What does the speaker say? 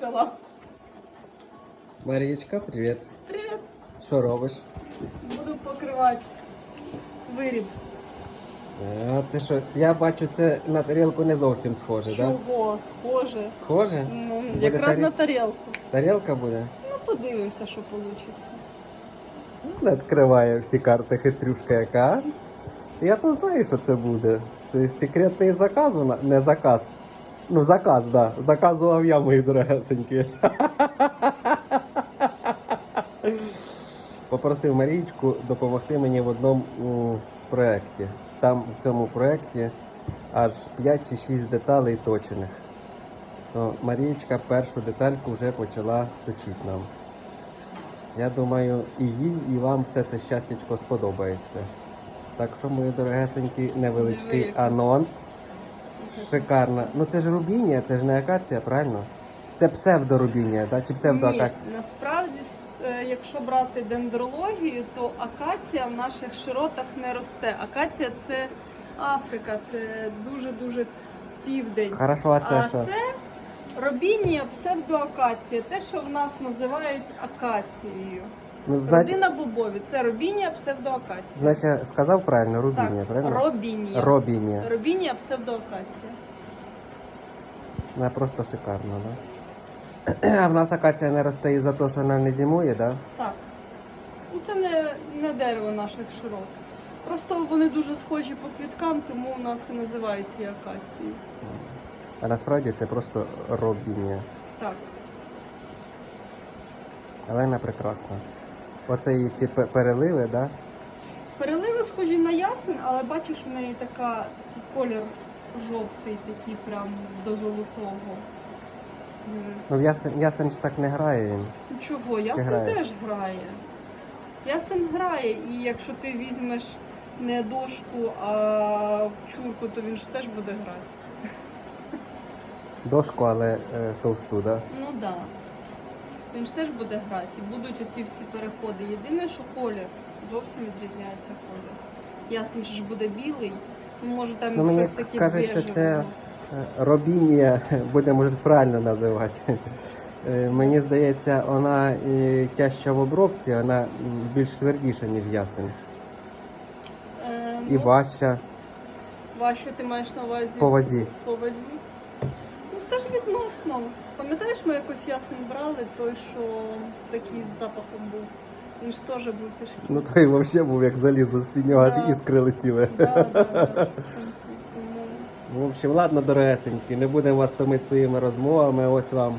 села. Марічка, привіт. Привіт. Що робиш? Буду покривати виріб. А, це що? Я бачу, це на тарілку не зовсім схоже, так? Да? Схоже. Схоже? Ну, Буде якраз тарі- на тарілку. Тарілка буде? Ну, подивимося, що вийде. Не відкриває всі карти хитрюшка яка. Я то знаю, що це буде. Це секретний заказ, не заказ. Ну, заказ, так. Да. Заказував я, мої дорогесенькі. Попросив Марічку допомогти мені в одному проєкті. Там в цьому проєкті аж 5 чи 6 деталей точених. То Марічка першу детальку вже почала точити нам. Я думаю, і їй, і вам все це щастячко сподобається. Так що, мої дорогесенькі, невеличкий анонс. Шикарно. Ну це ж рубінія, це ж не акація, правильно? Це псевдорубінія, так? Чи псевдоакація? Ні, насправді, е, якщо брати дендрологію, то акація в наших широтах не росте. Акація це Африка, це дуже-дуже південь. Хорошо, а це а що? це робінія псевдоакація, те, що в нас називають акацією. Ну, значить, Родина бобові це робінія псевдоакація. значить, сказав правильно, рубінія, так, правильно? робінія. Робінія. Робінія псевдоакація. Вона просто шикарна, да? А в нас акація не росте із-за того, що вона не зимує, да? Так. Ну, це не, не дерево наших широт. Просто вони дуже схожі по квіткам, тому у нас і називають ці акації. А насправді це просто робінія. Так. Але вона прекрасна. Оце її ці пе- переливи, да? Переливи схожі на ясен, але бачиш, у неї така такий колір жовтий, такий прям до золотого. Ну, ясен, ясен ж так не грає він. Ну чого, ясен грає? теж грає. Ясен грає, і якщо ти візьмеш не дошку, а чурку, то він ж теж буде грати. Дошку, але е, товсту, да? Ну так. Да. Він ж теж буде грати. І будуть оці всі переходи. Єдине, що колір зовсім відрізняється колір. Ясен ж буде білий. Ну, може там Ну, мені щось таке кажеться, це е, робінія, будемо може правильно називати. Е, Мені здається, вона е, тяжча в обробці, вона більш твердіша, ніж ясен. Е, І ну, важча Важче ти маєш на увазі по вазі. по вазі. Ну все ж відносно. Пам'ятаєш, ми якось ясен брали, той, що такий з запахом був. Він ж теж був тяжкий. Ну той взагалі був як залізо, з під нього Да. іскри летіли. Да, да, да. Тому В общем, ладно, дорогесенькі, не будемо вас томити своїми розмовами. Ось вам